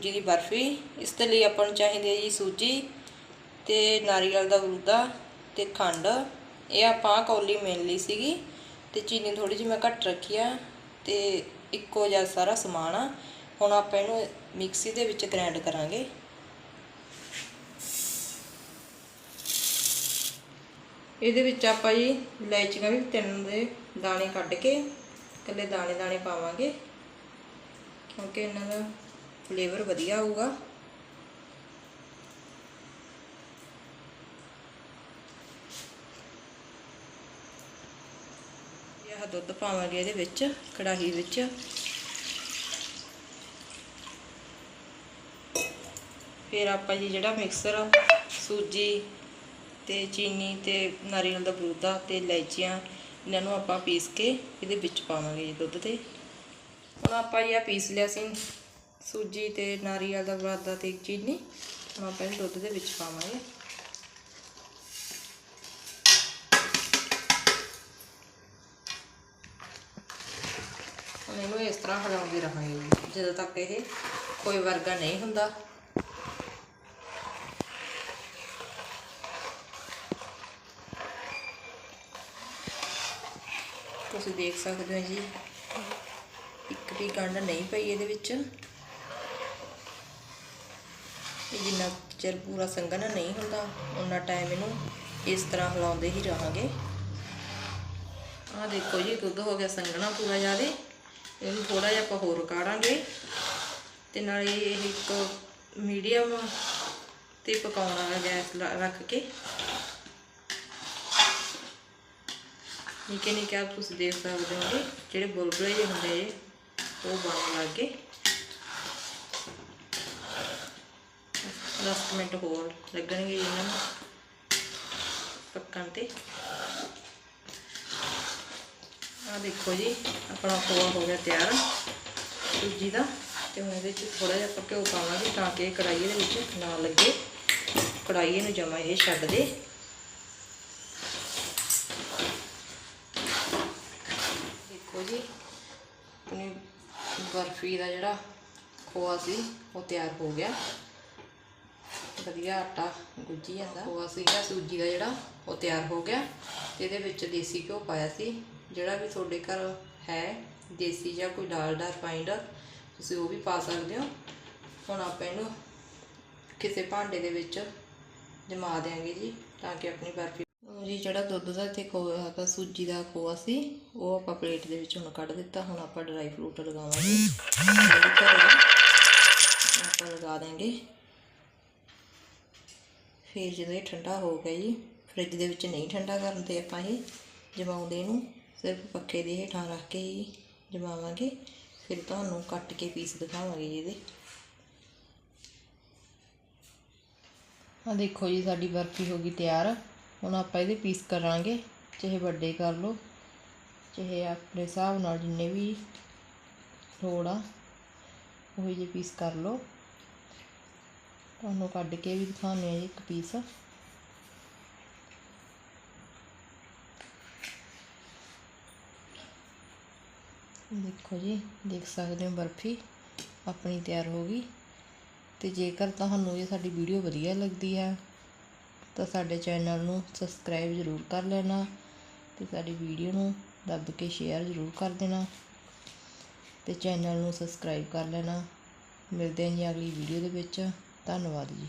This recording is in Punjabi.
ਸੂਜੀ ਦੀ ਬਰਫੀ। ਇਸ ਦੇ ਲਈ ਆਪਾਂ ਨੂੰ ਚਾਹੀਦੀ ਹੈ ਜੀ ਸੂਜੀ ਤੇ ਨਾਰੀਅਲ ਦਾ ਗੁੱਦਾ ਤੇ ਖੰਡ। ਇਹ ਆਪਾਂ ਕੌਲੀ ਮਿਲ ਲਈ ਸੀਗੀ ਤੇ ਚੀਨੀ ਥੋੜੀ ਜਿਹੀ ਮੈਂ ਘੱਟ ਰੱਖੀ ਆ ਤੇ ਇੱਕੋ ਜਿਹਾ ਸਾਰਾ ਸਮਾਨ ਆ। ਹੁਣ ਆਪਾਂ ਇਹਨੂੰ ਮਿਕਸੀ ਦੇ ਵਿੱਚ ਗ੍ਰਾਈਂਡ ਕਰਾਂਗੇ। ਇਹਦੇ ਵਿੱਚ ਆਪਾਂ ਜੀ ਇਲਾਇਚੀਆਂ ਵੀ ਤਿੰਨ ਦੇ ਦਾਣੇ ਕੱਢ ਕੇ ਇਕੱਲੇ ਦਾਣੇ ਦਾਣੇ ਪਾਵਾਂਗੇ। ਕਿਉਂਕਿ ਇਹਨਾਂ ਦਾ ਫਲੇਵਰ ਵਧੀਆ ਆਊਗਾ ਇਹ ਦੁੱਧ ਪਾਵਾਂਗੇ ਇਹਦੇ ਵਿੱਚ, ਕੜਾਹੀ ਵਿੱਚ। ਫਿਰ ਆਪਾਂ ਜੀ ਜਿਹੜਾ ਮਿਕਸਰ ਸੂਜੀ ਤੇ ਚੀਨੀ ਤੇ ਨਾਰੀਅਲ ਦਾ ਬਰੂਦਾ ਤੇ ਇਲਾਇਚੀਆਂ, ਇਹਨਾਂ ਨੂੰ ਆਪਾਂ ਪੀਸ ਕੇ ਇਹਦੇ ਵਿੱਚ ਪਾਵਾਂਗੇ ਜੀ ਦੁੱਧ ਤੇ। ਹੁਣ ਆਪਾਂ ਇਹ ਪੀਸ ਲਿਆ ਸੀ। ਸੂਜੀ ਤੇ ਨਾਰੀਅਲ ਦਾ ਬਰੂਦਾ ਤੇ ਚੀਨੀ ਹੁਣ ਆਪਾਂ ਇਹ ਦੁੱਧ ਦੇ ਵਿੱਚ ਪਾਵਾਂਗੇ। ਹੁਣ ਇਹਨੂੰ ਇਸ ਤਰ੍ਹਾਂ ਹਿਲਾਉਂਦੇ ਰਹਾਂਗੇ ਜੀ, ਜਦੋਂ ਤੱਕ ਇਹ ਕੋਈ ਵਰਗਾ ਨਹੀਂ ਹੁੰਦਾ। ਤੁਸੀਂ ਦੇਖ ਸਕਦੇ ਹੋ ਜੀ ਇੱਕ ਵੀ ਗੰਢ ਨਹੀਂ ਪਈ ਇਹਦੇ ਵਿੱਚ ਇਹ ਜਿੰਨਾ ਚਿਰ ਪੂਰਾ ਸੰਘਣਾ ਨਹੀਂ ਹੁੰਦਾ ਉਨਾ ਟਾਈਮ ਇਹਨੂੰ ਇਸ ਤਰ੍ਹਾਂ ਹਿਲਾਉਂਦੇ ਹੀ ਰਹਾਂਗੇ। ਆਹ ਦੇਖੋ ਜੀ ਦੁੱਧ ਹੋ ਗਿਆ ਸੰਘਣਾ ਪੂਰਾ ਜ਼ਿਆਦੇ। ਇਹਨੂੰ ਥੋੜਾ ਜਿਹਾ ਆਪਾਂ ਹੋਰ ਕਾੜਾਂਗੇ ਤੇ ਨਾਲੇ ਇਹ ਇੱਕ ਮੀਡੀਅਮ ਤੇ ਪਕਾਉਣਾ ਹੈ ਗੈਸ ਰੱਖ ਕੇ। ਨਿੱਕੇ ਨਿੱਕੇ ਆਪ ਤੁਸੀਂ ਦੇਖ ਸਕਦੇ ਹੋ ਜੀ, ਜਿਹੜੇ ਬੁਲਬੁਲੇ ਜਿਹੇ ਹੁੰਦੇ ਜੇ ਉਹ ਬਣਨ ਲੱਗ 10 ਮਿੰਟ ਹੋਰ ਲੱਗਣਗੇ ਇਹਨਾਂ ਨੂੰ ਪੱਕਣ ਤੇ। ਆ ਦੇਖੋ ਜੀ, ਆਪਣਾ ਖੋਆ ਹੋ ਗਿਆ ਤਿਆਰ, ਸੂਜੀ ਦਾ। ਤੇ ਹੁਣ ਇਹਦੇ ਵਿੱਚ ਥੋੜਾ ਜਿਹਾ ਆਪਾਂ ਘਿਓ ਪਾਵਾਂਗੇ ਤਾਂ ਕਿ ਇਹ ਕੜਾਈ ਦੇ ਵਿੱਚ ਨਾ ਲੱਗੇ। ਕੜਾਈ ਇਹਨੂੰ ਜਮਾ ਇਹ ਛੱਡ ਦੇ। ਦੇਖੋ ਜੀ, ਆਪਣੀ ਬਰਫੀ ਦਾ ਜਿਹੜਾ ਖੋਆ ਸੀ, ਉਹ ਤਿਆਰ ਹੋ ਗਿਆ। ਵਧੀਆ ਆਟਾ ਗੁੱਝੀ ਜਾਂਦਾ। ਉਹ ਸੀਗਾ ਸੂਜੀ ਦਾ ਜਿਹੜਾ, ਉਹ ਤਿਆਰ ਹੋ ਗਿਆ। ਤੇ ਇਹਦੇ ਵਿੱਚ ਦੇਸੀ ਘਿਓ ਪਾਇਆ ਸੀ। ਜਿਹੜਾ ਵੀ ਤੁਹਾਡੇ ਘਰ ਹੈ, ਦੇਸੀ ਜਾਂ ਕੋਈ ਡਾਲਡਾ ਰਿਫਾਈਂਡ ਤੁਸੀਂ ਉਹ ਵੀ ਪਾ ਸਕਦੇ ਹੋ। ਹੁਣ ਆਪਾਂ ਇਹਨੂੰ ਕਿਸੇ ਭਾਂਡੇ ਦੇ ਵਿੱਚ ਜਮਾ ਦਿਆਂਗੇ ਜੀ, ਤਾਂ ਕਿ ਆਪਣੀ ਬਰਫੀ ਜੀ। ਜਿਹੜਾ ਦੁੱਧ ਦਾ ਇੱਥੇ ਖੋਆ ਹੈਗਾ, ਸੂਜੀ ਦਾ ਖੋਆ ਸੀ, ਉਹ ਆਪਾਂ ਪਲੇਟ ਦੇ ਵਿੱਚ ਹੁਣ ਕੱਢ ਦਿੱਤਾ। ਹੁਣ ਆਪਾਂ ਡਰਾਈ ਫਰੂਟ ਲਗਾਵਾਂਗੇ। ਆਪਾਂ ਲਗਾ ਦਾਂਗੇ ਫਿਰ ਜਦੋਂ ਇਹ ਠੰਡਾ ਹੋ ਗਿਆ ਜੀ, ਫਰਿੱਜ ਦੇ ਵਿੱਚ ਨਹੀਂ ਠੰਡਾ ਕਰਨ ਤੇ ਆਪਾਂ ਇਹ, ਜਮਾਉਂਦੇ ਇਹਨੂੰ, ਸਿਰਫ ਪੱਖੇ ਦੇ ਹੇਠਾਂ ਰੱਖ ਕੇ ਹੀ ਜਮਾਵਾਂਗੇ, ਫਿਰ ਤੁਹਾਨੂੰ ਕੱਟ ਕੇ ਪੀਸ ਦਿਖਾਵਾਂਗੇ ਜੀ ਇਹਦੇ। ਆ ਦੇਖੋ ਜੀ, ਸਾਡੀ ਬਰਫੀ ਹੋ ਗਈ ਤਿਆਰ, ਹੁਣ ਆਪਾਂ ਇਹਦੇ ਪੀਸ ਕਰਾਂਗੇ, ਚਾਹੇ ਵੱਡੇ ਕਰ ਲਓ, ਚਾਹੇ ਆਪਣੇ ਹਿਸਾਬ ਨਾਲ ਜਿੰਨੇ ਵੀ ਲੋੜ ਆ, ਉਹੀ ਜਿਹੇ ਪੀਸ ਕਰ ਲਓ। ਤੁਹਾਨੂੰ ਕੱਢ ਕੇ ਵੀ ਦਿਖਾਉਂਦੇ ਆ ਜੀ ਇੱਕ ਪੀਸ ਦੇਖੋ ਜੀ, ਦੇਖ ਸਕਦੇ ਹੋ ਬਰਫੀ ਆਪਣੀ ਤਿਆਰ ਹੋ ਗਈ। ਤੇ ਜੇਕਰ ਤੁਹਾਨੂੰ ਇਹ ਸਾਡੀ ਵੀਡੀਓ ਵਧੀਆ ਲੱਗਦੀ ਹੈ, ਤਾਂ ਸਾਡੇ ਚੈਨਲ ਨੂੰ ਸਬਸਕ੍ਰਾਈਬ ਜ਼ਰੂਰ ਕਰ ਲੈਣਾ ਤੇ ਸਾਡੀ ਵੀਡੀਓ ਨੂੰ ਦੱਬ ਕੇ ਸ਼ੇਅਰ ਜ਼ਰੂਰ ਕਰ ਦੇਣਾ ਤੇ ਚੈਨਲ ਨੂੰ ਸਬਸਕ੍ਰਾਈਬ ਕਰ ਲੈਣਾ। ਮਿਲਦੇ ਹਾਂ ਜੀ ਅਗਲੀ ਵੀਡੀਓ ਦੇ ਵਿੱਚ। ਧੰਨਵਾਦ ਜੀ।